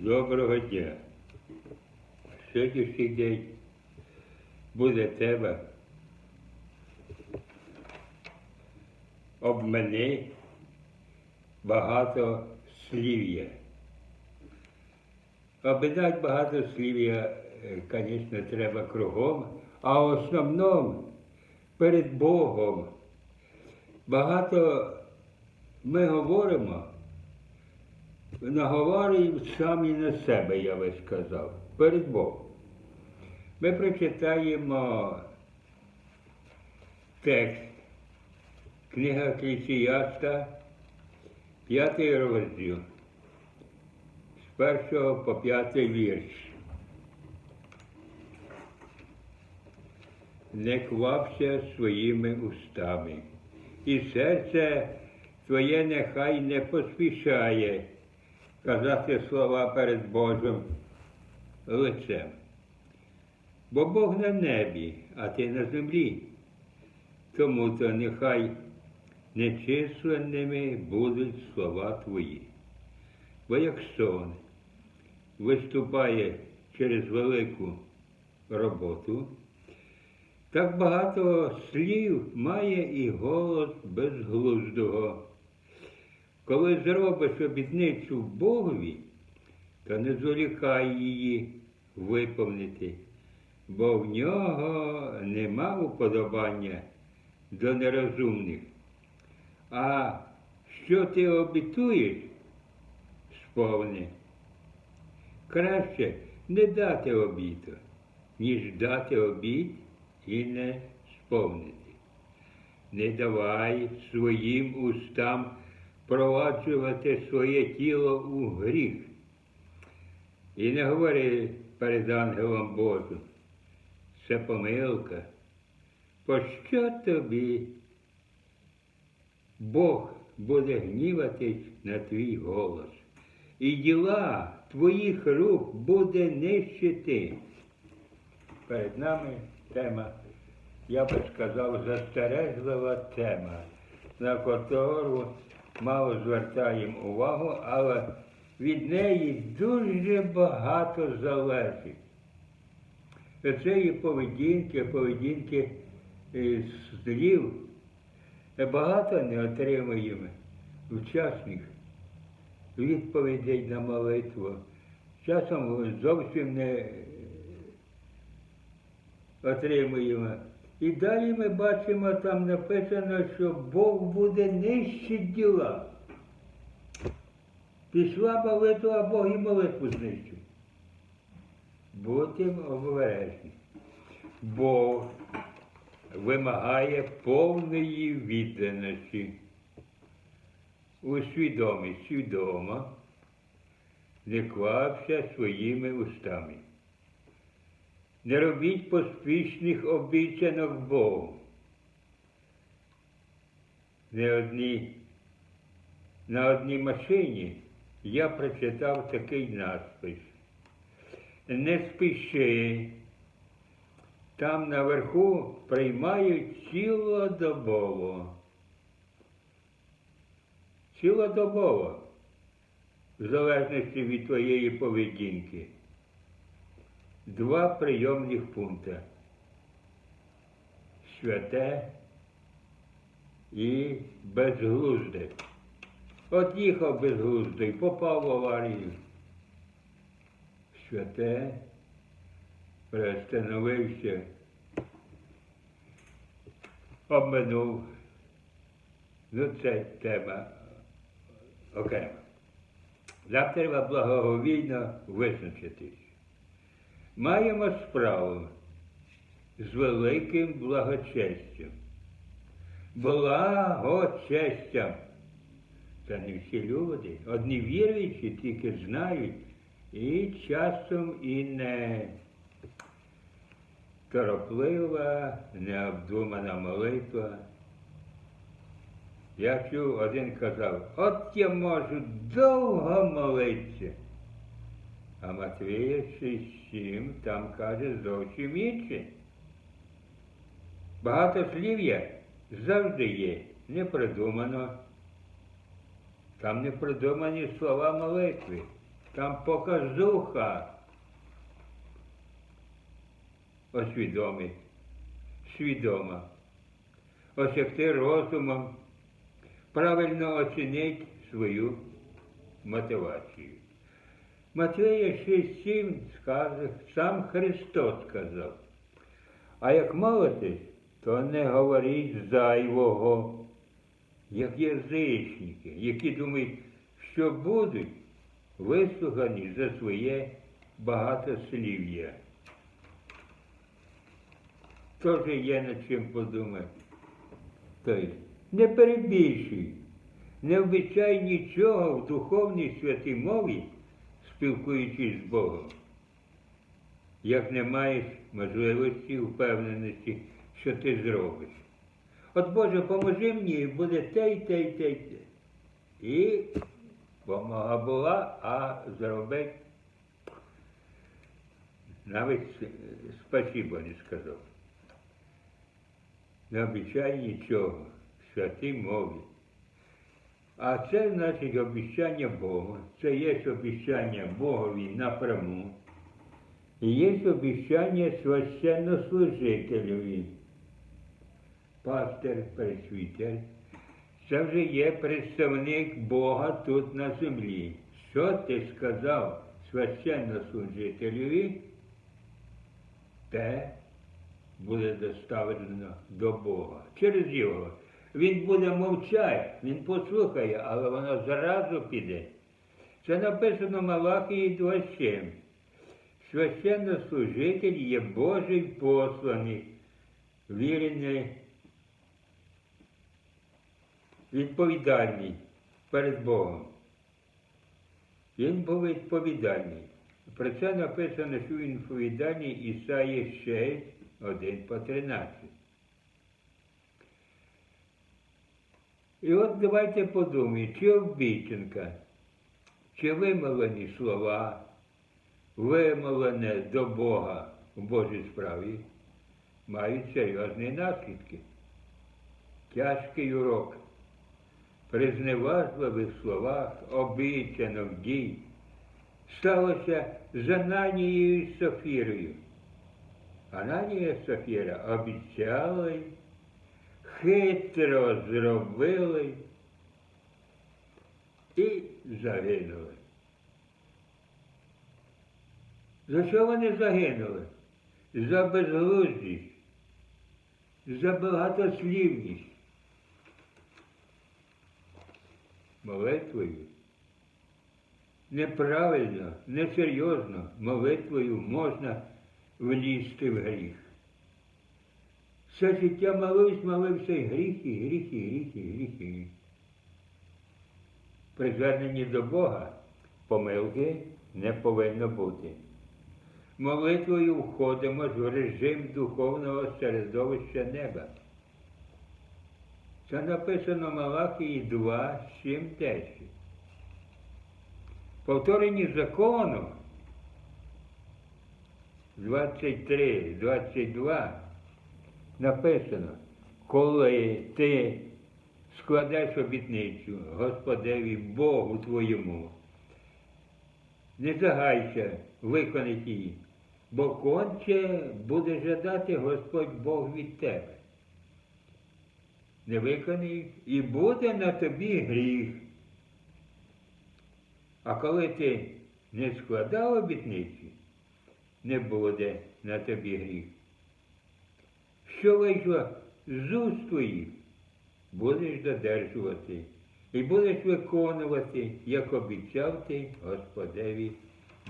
Доброго дня. Сьогоднішній день буде тема обмани багато слів'я. Обминати багато слів'я, звісно, треба кругом, а в основному перед Богом. Багато ми говоримо, наговорюємо самі на себе, я би сказав, перед Богом. Ми прочитаємо текст, книга Еклесіаста, п'ятий розділ, з першого по п'ятий вірш. Не квапся своїми устами, і серце твоє нехай не поспішає казати слова перед Божим лицем. Бо Бог на небі, а ти на землі. Тому то нехай нечисленними будуть слова твої. Бо як сон виступає через велику роботу, так багато слів має і голос безглуздого. Коли зробиш обітницю Богові, то не зволікай її виповнити, бо в нього нема уподобання до нерозумних. А що ти обітуєш, сповни. Краще не дати обіту, ніж дати обіт і не сповнити. Не давай своїм устам впроваджувати своє тіло у гріх. І не говори перед ангелом Божим, це помилка. Пощо тобі Бог буде гніватись на твій голос, і діла твоїх рук буде нищити. Перед нами тема, я би сказав, застережлива тема, на котру мало звертаємо увагу, але від неї дуже багато залежить. Цієї поведінки, поведінки е, слів багато не отримуємо вчасних відповідей на молитву. Часом зовсім не отримуємо. І далі ми бачимо, там написано, що Бог буде нищити діла. Пішла молитва, а Бог і молитву знищив. Будьмо обережні. Бог вимагає повної відданості. Усвідомі, свідомо, не квапся своїми устами. Не робіть поспішних обіцянок Богу. Не одні, на одній машині я прочитав такий надпис. Не спіши. Там наверху приймають цілодобово. Цілодобово, в залежності від твоєї поведінки два прийомних пункти. Святе і безглузде. От їхав безглуздий, попав в аварію. Святе приостановився, обминув. Ну, це тема окрема. Нам треба благоговійно визначитись маємо справу з великим благочестям. Благочестям. Це не всі люди. Одні віруючі тільки знають і часом і не тороплива, необдумана молитва. Я чув, один казав, от я можу довго молитися. А Матвія 6.7 там каже зовсім інше. Багато слів'я завжди є, не придумано. Там не придумані слова молитви. там показуха. Освідомий, свідома. Ось як ти розумом правильно оцінить свою мотивацію. Матвея 6.7 скаже, сам Христос сказав. А як молитесь, то не говоріть зайвого, як язичники, які думають, що будуть вислухані за своє багатослів'я. Теж є над чим подумати. Тобто, не перебільшуй, не обіцяй нічого в духовній святій мові, спілкуючись з Богом. Як не маєш можливості, впевненості, що ти зробиш. От Боже, поможи мені, буде те й те й те й те. І помога була, а зробити навіть с- спасибо не сказав. Не обіцяй нічого в святій мові. А це значить обіцяння Богу. Це є обіцяння Богові напряму. І є обіцяння священнослужителеві. Пастир, пресвітер. Це вже є представник Бога тут на землі. Що ти сказав священнослужителеві, те буде доставлено до Бога. Через його. Він буде мовчати, він послухає, але воно зразу піде. Це написано Малахії 2.7. Священнослужитель є Божий посланий, вірений, відповідальний перед Богом. Він був відповідальний. Про це написано, що він відповідальний Ісаї 6, 1 по 13. І от давайте подумаємо, чи обіцянка, чи вимовлені слова, вимовлене до Бога в Божій справі, мають серйозні наслідки. Тяжкий урок. При зневажливих словах, обіцянок дій сталося з Ананією і Софірою. Ананія Софіра обіцяли, хитро зробили і загинули. За що вони загинули? За безглуздість, за багатослівність. Молитвою неправильно, несерйозно молитвою можна влізти в гріх. Все життя молився, молився і гріхи, гріхи, гріхи, гріхи. При зверненні до Бога помилки не повинно бути. Молитвою входимо в режим духовного середовища неба. Це написано Малахії 2, 7, 10. Повторені закону 23, 22 написано, коли ти складеш обітницю Господеві Богу твоєму, не загайся виконати її, бо конче буде жадати Господь Бог від тебе. Не виконаєш і буде на тобі гріх. А коли ти не складав обітниці, не буде на тобі гріх. Що вийшло з уст твоїх, будеш додержувати і будеш виконувати, як обіцяв ти Господеві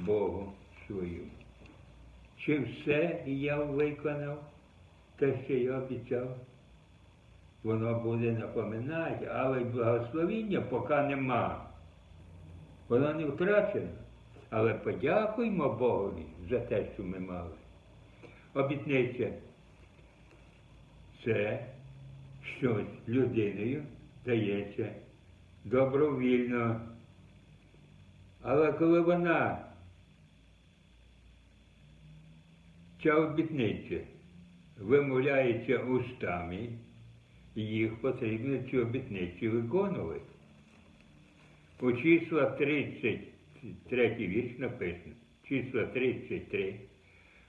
Богу свою. Чи все я виконав, те, що я обіцяв? Воно буде напоминати, але благословіння поки нема. Воно не втрачено. Але подякуймо Богові за те, що ми мали. Обітниця це щось людиною дається добровільно. Але коли вона, ця обітниця, вимовляється устами, їх потрібно цю обітницю виконувати. У 30 третій вірш написано, число 33.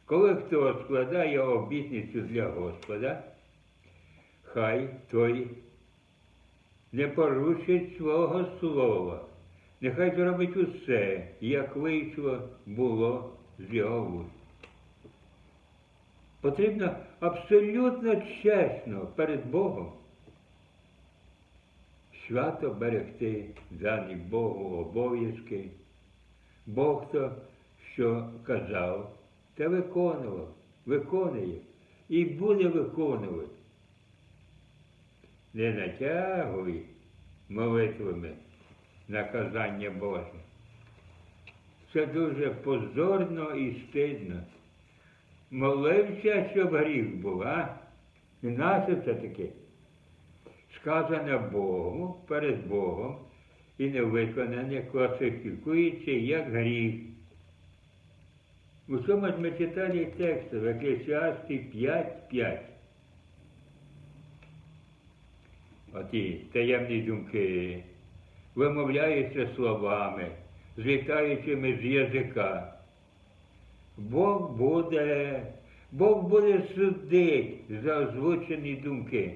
Коли хто складає обітницю для Господа, хай той не порушить свого слова. Нехай зробить усе, як вийшло було з його вуст. Потрібно абсолютно чесно перед Богом свято берегти дані Богу обов'язки. Бог то, що казав, те виконував, виконує і буде виконувати. Не натягуй молитвами наказання Боже. Це дуже позорно і стидно. Молився, щоб гріх був, а? І наше це таке. Сказане Богу перед Богом і невиконане класифікується як гріх. У цьому ж ми читали текст в Еклесіасті 5.5. Оті таємні думки вимовляються словами, злітаючими з язика. Бог буде, Бог буде судити за озвучені думки.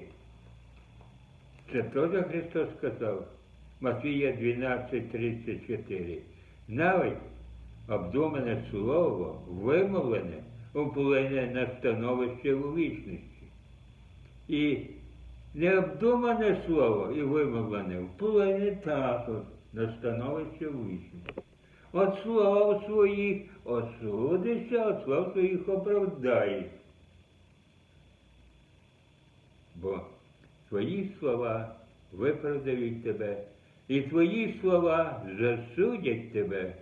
Це теж Христос сказав. Матвія 12.34. Навіть обдумане слово, вимовлене, вплине на становище у вічності. І необдумане слово і вимовлене вплине також на становище у. От слов своїх осудишся, от слов своїх оправдаєш. Бо твої слова виправдають тебе, і твої слова засудять тебе.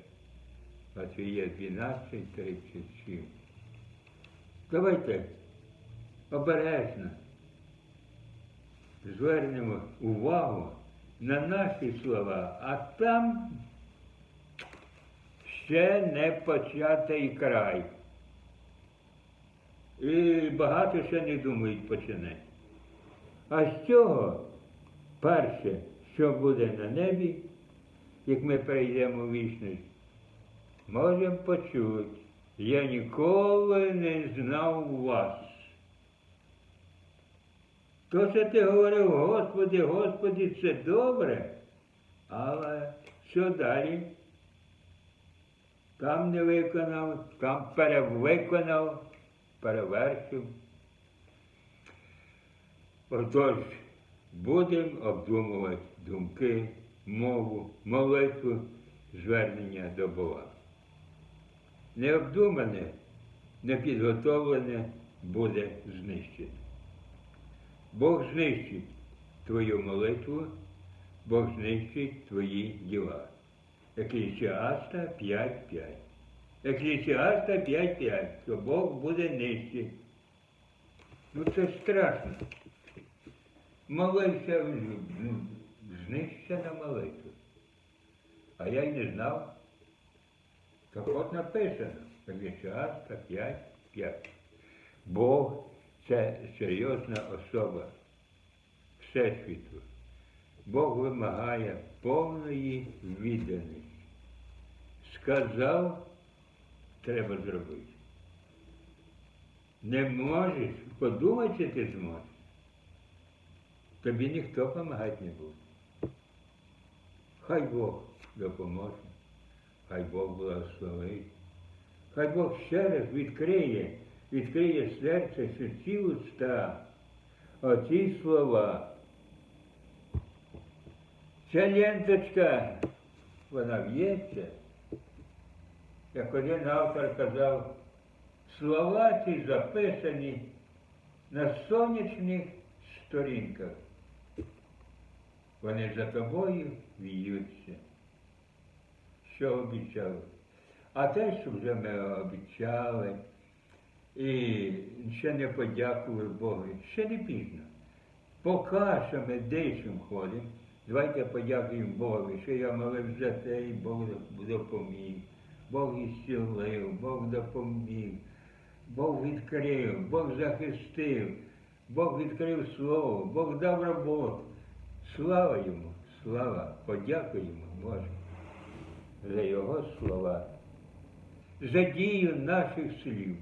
Матвія 12.37. Давайте обережно звернемо увагу на наші слова, а там ще не початий край. І багато ще не думають починати. А з цього перше, що буде на небі, як ми перейдемо в вічність, можемо почути, я ніколи не знав вас. То, що ти говорив, Господи, Господи, це добре, але що далі? Там не виконав, там перевиконав, перевершив. Отож, будемо обдумувати думки, мову, молитву, звернення до Бога. Необдумане, непідготовлене буде знищене. Бог знищить твою молитву, Бог знищить твої діла. Еклісіаста 5.5. Еклісіаста 5.5, що Бог буде нищити. Ну це страшно. Молився, ну, знищена молитва. А я й не знав. Так от написано, Еклісіаста 5.5. Бог це серйозна особа Всесвіту. Бог вимагає повної відданості. Сказав, треба зробити. Не можеш, подумай, чи ти зможеш. Тобі ніхто допомагати не буде. Хай Бог допоможе, хай Бог благословить, хай Бог ще раз відкриє, відкриє серце, серці уста, оці слова. Ця ленточка, вона в'ється. Як один автор казав, слова ці записані на сонячних сторінках. Вони за тобою в'ються. Що обіцяли? А те, що вже ми обіцяли, і ще не подякували Богу, ще не пізно. Поки що ми дишем ходимо, давайте подякуємо Богу, що я молив за те, і Бог допоміг. Бог ісцілив, Бог допоміг, Бог відкрив, Бог захистив, Бог відкрив слово, Бог дав роботу. Слава йому, слава, подякуємо, Боже. за його слова, за дію наших слів,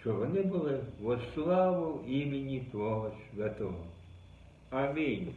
що вони були во славу імені Твого Святого. Амінь.